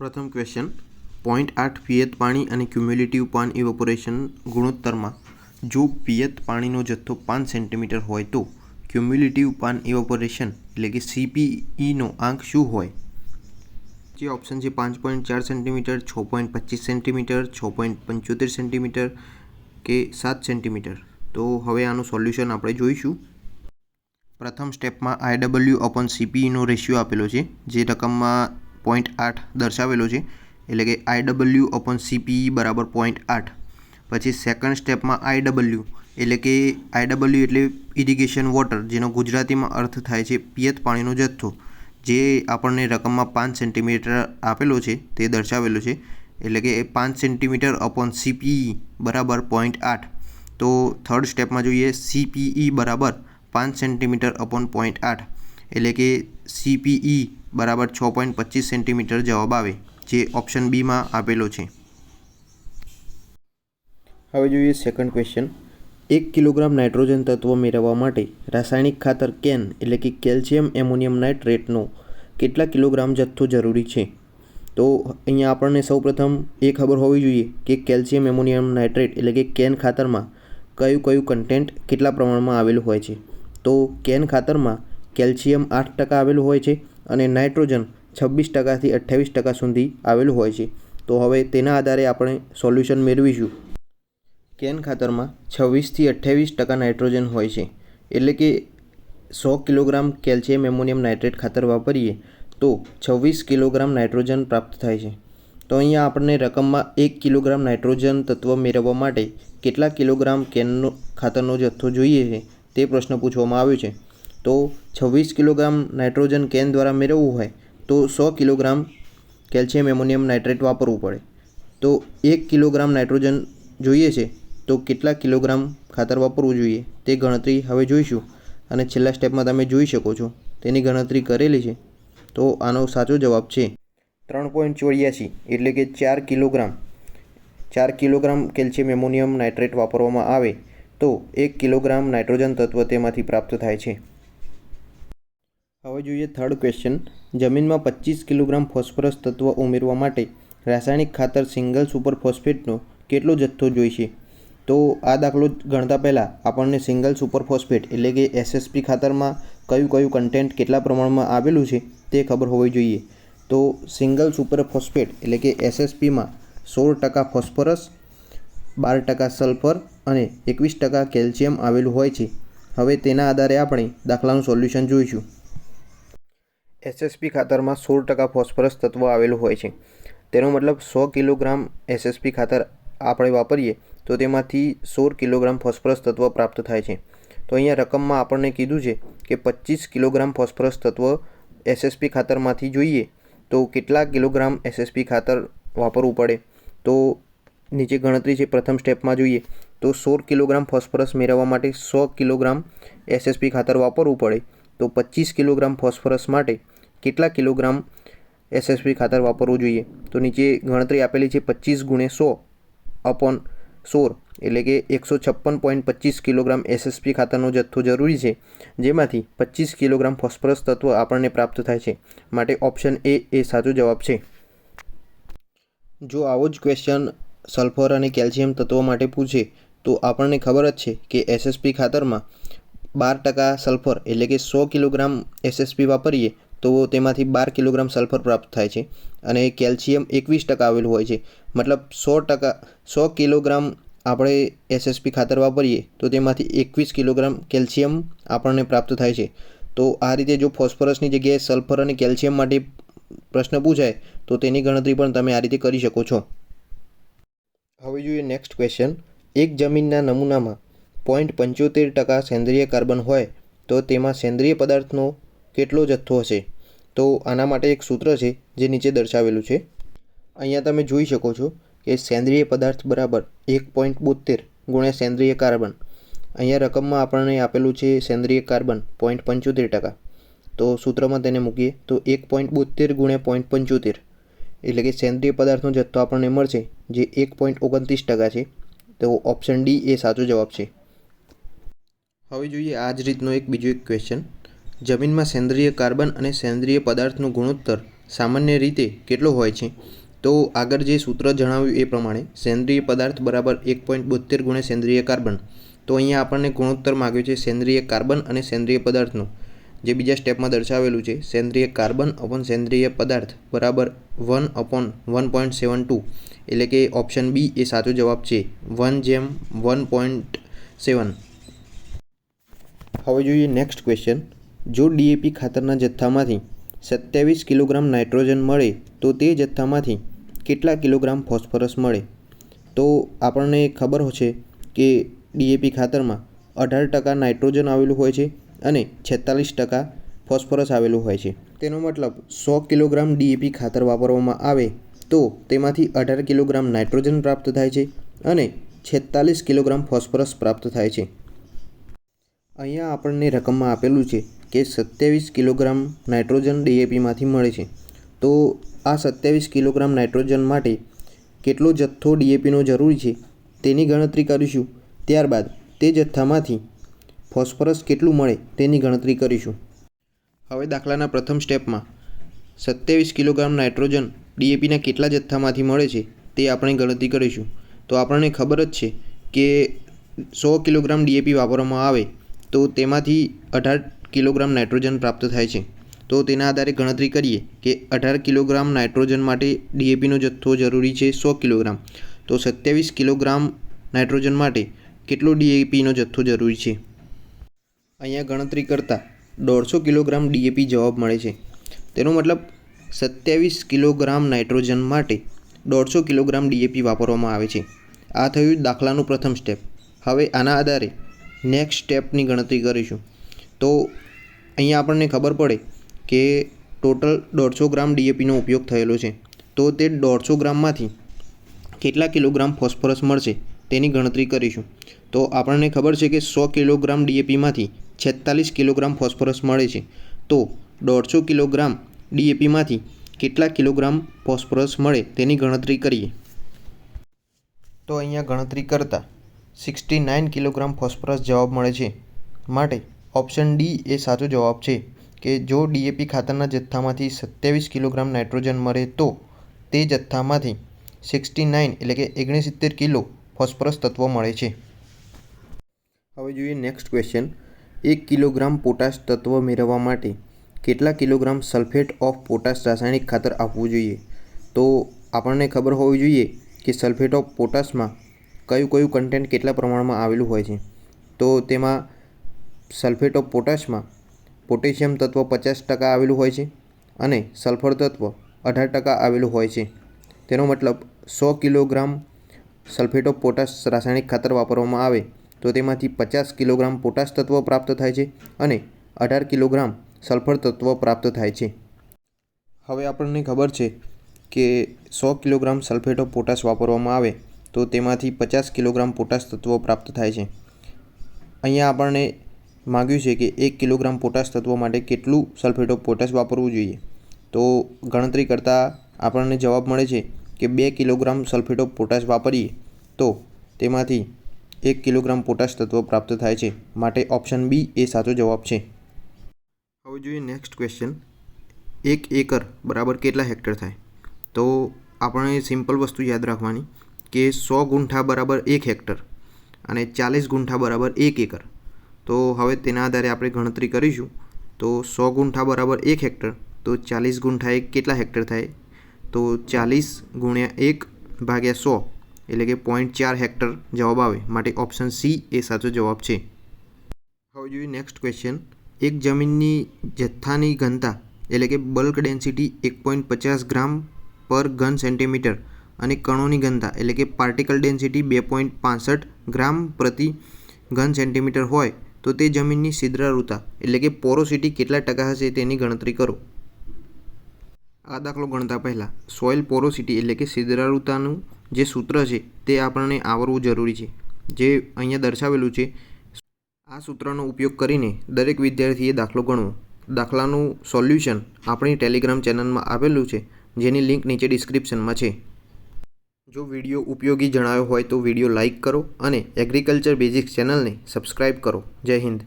પ્રથમ question point આઠ, પિયત પાણી અને ક્યુમ્યુલેટિવ પાન ઇવોપોરેશન ગુણોત્તરમાં, જો પિયત પાણીનો જથ્થો પાંચ સેન્ટીમીટર હોય તો ક્યુમ્યુલેટિવ પાન ઇવોપોરેશન એટલે કે સીપીઈનો આંક શું હોય? જે ઓપ્શન છે પાંચ પોઈન્ટ ચાર સેન્ટીમીટર છ પોઈન્ટ પચીસ સેન્ટીમીટર છ પોઈન્ટ પંચોતેર સેન્ટીમીટર કે સાત સેન્ટીમીટર તો હવે આનું સોલ્યુશન આપણે જોઈશું. પ્રથમ સ્ટેપમાં આઈડબલ્યુ અપોન સીપીઈનો રેશિયો આપેલો છે. જે રકમમાં પોઈન્ટ આઠ દર્શાવેલો છે, એટલે કે આઈ ડબલ્યુ અપોન સીપીઈ બરાબર પોઈન્ટ આઠ. પછી સેકન્ડ સ્ટેપમાં આઈડબલ્યુ એટલે કે આઈ ડબલ્યુ એટલે ઇરિગેશન વોટર જેનો ગુજરાતીમાં અર્થ થાય છે પિયત પાણીનો જથ્થો. જે આપણને રકમમાં પાંચ સેન્ટીમીટર આપેલો છે, તે દર્શાવેલો છે, એટલે કે પાંચ સેન્ટીમીટર અપોન સીપીઈ બરાબર પોઈન્ટ આઠ. તો થર્ડ સ્ટેપમાં જોઈએ સીપીઈ બરાબર પાંચ સેન્ટીમીટર અપોન પોઈન્ટ આઠ. એટલે કે સીપીઈ બરાબર છ પોઈન્ટ પચીસ સેન્ટીમીટર જવાબ આવે, જે ઓપ્શન બીમાં આપેલો છે. હવે જોઈએ સેકન્ડ ક્વેશ્ચન એક કિલોગ્રામ નાઇટ્રોજન તત્વ મેળવવા માટે રાસાયણિક ખાતર કેન એટલે કે કેલ્શિયમ એમોનિયમ નાઇટ્રેટનો કેટલા કિલોગ્રામ જથ્થો જરૂરી છે? તો અહીંયા આપણને સૌપ્રથમ એ ખબર હોવી જોઈએ કે કેલ્શિયમ એમોનિયમ નાઇટ્રેટ એટલે કે કેન ખાતરમાં કયું કયું કન્ટેન્ટ કેટલા પ્રમાણમાં આવેલું હોય છે? તો કેન ખાતરમાં કેલ્શિયમ આઠ ટકા આવેલું હોય છે અને નાઇટ્રોજન છવ્વીસ ટકાથી અઠ્ઠાવીસ ટકા સુધી આવેલું હોય છે. તો હવે તેના આધારે આપણે સોલ્યુશન મેળવીશું. કેન ખાતરમાં છવ્વીસથી અઠ્ઠાવીસ ટકા નાઇટ્રોજન હોય છે. એટલે કે સો કિલોગ્રામ કેલ્શિયમ એમોનિયમ નાઇટ્રેટ ખાતર વાપરીએ તો છવ્વીસ કિલોગ્રામ નાઇટ્રોજન પ્રાપ્ત થાય છે. તો અહીંયા આપણને રકમમાં એક કિલોગ્રામ નાઇટ્રોજન તત્વ મેળવવા માટે કેટલા કિલોગ્રામ કેનનો ખાતરનો જથ્થો જોઈએ છે તે પ્રશ્ન પૂછવામાં આવ્યો છે. તો છવ્વીસ કિલોગ્રામ નાઇટ્રોજન કેન દ્વારા મેળવવું હોય તો સો કિલોગ્રામ કેલ્શિયમ એમોનિયમ નાઇટ્રેટ વાપરવું પડે. તો એક કિલોગ્રામ નાઇટ્રોજન જોઈએ છે તો કેટલા કિલોગ્રામ ખાતર વાપરવું જોઈએ તે ગણતરી હવે જોઈશું અને છેલ્લા સ્ટેપમાં તમે જોઈ શકો છો તેની ગણતરી કરેલી છે. તો આનો સાચો જવાબ છે ત્રણ પોઈન્ટ ચોર્યાસી એટલે કે ચાર કિલોગ્રામ. ચાર કિલોગ્રામ કેલ્શિયમ એમોનિયમ નાઇટ્રેટ વાપરવામાં આવે તો એક કિલોગ્રામ નાઇટ્રોજન તત્વ તેમાંથી પ્રાપ્ત થાય છે. હવે જોઈએ થર્ડ ક્વેશ્ચન જમીનમાં પચીસ કિલોગ્રામ ફોસ્ફરસ તત્વ ઉમેરવા માટે રાસાયણિક ખાતર સિંગલ સુપર ફોસ્ફેટનો કેટલો જથ્થો જોઈશે? તો આ દાખલો ગણતા પહેલાં આપણને સિંગલ સુપર ફોસ્ફેટ એટલે કે એસએસપી ખાતરમાં કયું કયું કન્ટેન્ટ કેટલા પ્રમાણમાં આવેલું છે તે ખબર હોવી જોઈએ. તો સિંગલ સુપર ફોસ્ફેટ એટલે કે એસએસપીમાં સોળ ટકા ફોસ્ફરસ, બાર ટકા સલ્ફર અને એકવીસ ટકા કેલ્શિયમ આવેલું હોય છે. હવે તેના આધારે આપણે દાખલાનું સોલ્યુશન જોઈશું. એસએસપી ખાતરમાં સોળ ટકા ફોસ્ફરસ તત્વ આવેલું હોય છે. તેનો મતલબ સો કિલોગ્રામ એસએસપી ખાતર આપણે વાપરીએ તો તેમાંથી સોળ કિલોગ્રામ ફોસ્ફરસ તત્વ પ્રાપ્ત થાય છે. તો અહીંયા રકમમાં આપણને કીધું છે કે પચીસ કિલોગ્રામ ફોસ્ફરસ તત્વ એસએસપી ખાતરમાંથી જોઈએ તો કેટલા કિલોગ્રામ એસએસપી ખાતર વાપરવું પડે? તો નીચે ગણતરી છે પ્રથમ સ્ટેપમાં જોઈએ તો સોળ કિલોગ્રામ ફોસ્ફરસ મેળવવા માટે સો કિલોગ્રામ એસએસપી ખાતર વાપરવું પડે. તો પચીસ કિલોગ્રામ ફોસ્ફરસ માટે કેટલા કિલોગ્રામ એસએસપી ખાતર વાપરવું જોઈએ? તો નીચે ગણતરી આપેલી છે પચીસ ગુણે સો અપોન સોળ, એટલે કે એકસો છપ્પન પોઈન્ટ પચીસ કિલોગ્રામ એસએસપી ખાતરનો જથ્થો જરૂરી છે, જેમાંથી પચીસ કિલોગ્રામ ફોસ્ફરસ તત્વ આપણને પ્રાપ્ત થાય છે. માટે ઓપ્શન એ એ સાચો જવાબ છે. જો આવો જ ક્વેશ્ચન સલ્ફર અને કેલ્શિયમ તત્વો માટે પૂછે, તો આપણને ખબર જ છે કે એસએસપી ખાતરમાં બાર ટકા સલ્ફર એટલે કે સો કિલોગ્રામ એસએસપી વાપરીએ તો તેમાંથી બાર કિલોગ્રામ સલ્ફર પ્રાપ્ત થાય છે અને કેલ્શિયમ એકવીસ ટકા આવેલું હોય છે. મતલબ સો ટકા, સો કિલોગ્રામ આપણે એસએસપી ખાતર વાપરીએ તો તેમાંથી એકવીસ કિલોગ્રામ કેલ્શિયમ આપણને પ્રાપ્ત થાય છે. તો આ રીતે જો ફોસ્ફરસની જગ્યાએ સલ્ફર અને કેલ્શિયમ માટે પ્રશ્ન પૂછાય તો તેની ગણતરી પણ તમે આ રીતે કરી શકો છો. હવે જોઈએ નેક્સ્ટ ક્વેશ્ચન. એક જમીનના નમૂનામાં પોઈન્ટ પંચોતેર ટકા સેન્દ્રિય કાર્બન હોય, તો તેમાં સેન્દ્રિય પદાર્થનો કેટલો જથ્થો હશે? તો આના માટે એક સૂત્ર છે, જે નીચે દર્શાવેલું છે. અહીંયા તમે જોઈ શકો છો કે સેન્દ્રિય પદાર્થ બરાબર એક પોઈન્ટ બોતેર ગુણ્યા સેન્દ્રિય કાર્બન. અહીંયા રકમમાં આપણને આપેલું છે સેન્દ્રિય કાર્બન પોઈન્ટ પંચોતેર ટકા. તો સૂત્રમાં તેને મૂકીએ, તો એક પોઈન્ટ બોતેર ગુણ્યા પોઈન્ટ પંચોતેર. એટલે કે સેન્દ્રિય પદાર્થનો જથ્થો આપણને મળશે, જે એક પોઈન્ટ ઓગણત્રીસ ટકા છે. તો ઓપ્શન ડી એ સાચો જવાબ છે. હવે જોઈએ આ જ રીતનો એક બીજો એક ક્વેશ્ચન જમીનમાં સેન્દ્રિય કાર્બન અને સેન્દ્રિય પદાર્થનો ગુણોત્તર સામાન્ય રીતે કેટલો હોય છે? તો આગળ જે સૂત્ર જણાવ્યું એ પ્રમાણે સેન્દ્રિય પદાર્થ બરાબર એક પોઈન્ટ બોતેર ગુણે સેન્દ્રિય કાર્બન. તો અહીંયા આપણને ગુણોત્તર માગ્યો છે સેન્દ્રિય કાર્બન અને સેન્દ્રિય પદાર્થનો. જે બીજા સ્ટેપમાં દર્શાવેલું છે, સેન્દ્રિય કાર્બન અપોન સેન્દ્રિય પદાર્થ બરાબર one upon one point seven two એટલે કે ઓપ્શન બી એ સાચો જવાબ છે. વન જેમ વન પોઈન્ટ સેવન હવે જોઈએ નેક્સ્ટ ક્વેશ્ચન જો ડીએપી ખાતરના જથ્થામાંથી સત્યાવીસ કિલોગ્રામ નાઇટ્રોજન મળે, તો તે જથ્થામાંથી કેટલા કિલોગ્રામ ફોસ્ફરસ મળે? તો આપણને ખબર છે કે ડીએપી ખાતરમાં અઢાર ટકા નાઇટ્રોજન આવેલું હોય છે અને છેતાલીસ ટકા ફોસ્ફરસ આવેલું હોય છે. તેનો મતલબ સો કિલોગ્રામ ડીએપી ખાતર વાપરવામાં આવે, તો તેમાંથી અઢાર કિલોગ્રામ નાઇટ્રોજન પ્રાપ્ત થાય છે અને છેતાલીસ કિલોગ્રામ ફોસ્ફરસ પ્રાપ્ત થાય છે. અહીંયા આપણને રકમમાં આપેલું છે કે સત્યાવીસ કિલોગ્રામ નાઇટ્રોજન ડીએપીમાંથી મળે છે. તો આ સત્યાવીસ કિલોગ્રામ નાઇટ્રોજન માટે કેટલો જથ્થો ડીએપીનો જરૂરી છે તેની ગણતરી કરીશું. ત્યારબાદ તે જથ્થામાંથી ફોસ્ફરસ કેટલું મળે તેની ગણતરી કરીશું. હવે દાખલાના પ્રથમ સ્ટેપમાં સત્યાવીસ કિલોગ્રામ નાઇટ્રોજન ડીએપીના કેટલા જથ્થામાંથી મળે છે તે આપણે ગણતરી કરીશું. તો આપણને ખબર જ છે કે સો કિલોગ્રામ ડીએપી વાપરવામાં આવે તો તેમાંથી અઢાર કિલોગ્રામ નાઇટ્રોજન પ્રાપ્ત થાય છે. તો તેના આધારે ગણતરી કરીએ કે અઢાર કિલોગ્રામ નાઇટ્રોજન માટે ડીએપીનો જથ્થો જરૂરી છે સો કિલોગ્રામ. તો સત્યાવીસ કિલોગ્રામ નાઇટ્રોજન માટે કેટલો ડીએપીનો જથ્થો જરૂરી છે? અહીંયા ગણતરી કરતાં દોઢસો કિલોગ્રામ ડીએપી જવાબ મળે છે. તેનો મતલબ સત્યાવીસ કિલોગ્રામ નાઇટ્રોજન માટે દોઢસો કિલોગ્રામ ડીએપી વાપરવામાં આવે છે. આ થયું દાખલાનું પ્રથમ સ્ટેપ. હવે આના આધારે નેક્સ્ટ સ્ટેપની ગણતરી કરીશું. તો અહીંયા આપણને ખબર પડે કે ટોટલ દોઢસો ગ્રામ ડીએપીનો ઉપયોગ થયેલો છે. તો તે દોઢસો ગ્રામમાંથી કેટલા કિલોગ્રામ ફોસ્ફરસ મળશે તેની ગણતરી કરીશું. તો આપણને ખબર છે કે સો કિલોગ્રામ ડીએપીમાંથી છેતાલીસ કિલોગ્રામ ફોસ્ફરસ મળે છે. તો દોઢસો કિલોગ્રામ ડીએપીમાંથી કેટલા કિલોગ્રામ ફોસ્ફરસ મળે તેની ગણતરી કરીએ. તો અહીંયા ગણતરી કરતાં સિક્સટી નાઇન કિલોગ્રામ ફોસ્ફરસ જવાબ મળે છે. માટે ઓપ્શન ડી એ સાચો જવાબ છે કે જો ડીએપી ખાતરના જથ્થામાંથી સત્યાવીસ કિલોગ્રામ નાઇટ્રોજન મળે તો તે જથ્થામાંથી સિક્સટી નાઇન એટલે કે ઓગણસિત્તેર કિલો ફોસ્ફરસ તત્વ મળે છે. હવે જોઈએ નેક્સ્ટ ક્વેશ્ચન. એક કિલોગ્રામ પોટાશ તત્વ મેળવવા માટે કેટલા કિલોગ્રામ સલ્ફેટ ઓફ પોટાશ રાસાયણિક ખાતર આપવું જોઈએ? તો આપણને ખબર હોવી જોઈએ કે સલ્ફેટ ઓફ પોટાશમાં કયું કયું કન્ટેન્ટ કેટલા પ્રમાણમાં આવેલું હોય છે. તો તેમાં સલ્ફેટ ઓફ પોટાશમાં પોટેશિયમ તત્વ પચાસ ટકા આવેલું હોય છે અને સલ્ફર તત્વ અઢાર ટકા આવેલું હોય છે. તેનો મતલબ સો કિલોગ્રામ સલ્ફેટ ઓફ પોટાશ રાસાયણિક ખાતર વાપરવામાં આવે તો તેમાંથી પચાસ કિલોગ્રામ પોટાશ તત્વ પ્રાપ્ત થાય છે અને અઢાર કિલોગ્રામ સલ્ફર તત્વ પ્રાપ્ત થાય છે. હવે આપણને ખબર છે કે સો કિલોગ્રામ સલ્ફેટ ઓફ પોટાશ વાપરવામાં આવે તો તેમાંથી પચાસ કિલોગ્રામ પોટાશ તત્વો પ્રાપ્ત થાય છે. અહીંયા આપણને માગ્યું છે કે એક કિલોગ્રામ પોટાશ તત્વો માટે કેટલું સલ્ફેટ ઓફ પોટાશ વાપરવું જોઈએ. તો ગણતરી કરતાં આપણને જવાબ મળે છે કે બે કિલોગ્રામ સલ્ફેટ ઓફ પોટાશ વાપરીએ તો તેમાંથી એક કિલોગ્રામ પોટાશ તત્વ પ્રાપ્ત થાય છે. માટે ઓપ્શન બી એ સાચો જવાબ છે. હવે જોઈએ નેક્સ્ટ ક્વેશ્ચન. એક એકર બરાબર કેટલા હેક્ટર થાય? તો આપણે સિમ્પલ વસ્તુ યાદ રાખવાની. કે સો ગુંઠા બરાબર એક હેક્ટર અને ચાલીસ ગુંઠા બરાબર એક એકર. તો હવે તેના આધારે આપણે ગણતરી કરીશું. તો સો ગુંઠા બરાબર એક હેક્ટર, તો ચાલીસ ગુંઠા એક કેટલા હેક્ટર થાય? તો ચાલીસ ગુણ્યા એક ભાગ્યા સો, એટલે કે પોઈન્ટ ચાર હેક્ટર જવાબ આવે. માટે ઓપ્શન સી એ સાચો જવાબ છે. હવે જોઈએ નેક્સ્ટ ક્વેશ્ચન એક જમીનની જથ્થાની ઘનતા, એટલે કે બલ્ક ડેન્સિટી એક પોઈન્ટ પચાસ ગ્રામ પર ઘન સેન્ટીમીટર અને કણોની ઘનતા, એટલે કે પાર્ટિકલ ડેન્સિટી બે પોઈન્ટ પાસઠ ગ્રામ પ્રતિ ઘન સેન્ટીમીટર હોય, તો તે જમીનની છિદ્રાળુતા, એટલે કે પોરોસિટી કેટલા ટકા હશે તેની ગણતરી કરો. આ દાખલો ગણતા પહેલાં. સોઇલ પોરોસિટી એટલે કે છિદ્રાળુતાનું જે સૂત્ર છે, તે આપણને આવરવું જરૂરી છે. જે અહીંયા દર્શાવેલું છે, આ સૂત્રનો ઉપયોગ કરીને દરેક વિદ્યાર્થીએ દાખલો ગણવો. દાખલાનું સોલ્યુશન આપણી ટેલિગ્રામ ચેનલમાં આપેલું છે, જેની લિંક નીચે ડિસ્ક્રિપ્શનમાં છે. જો વીડિયો ઉપયોગી જણાયો હોય તો વીડિયો લાઇક કરો અને એગ્રીકલ્ચર બેઝિક્સ ચેનલને સબસ્ક્રાઈબ કરો. જય હિન્દ.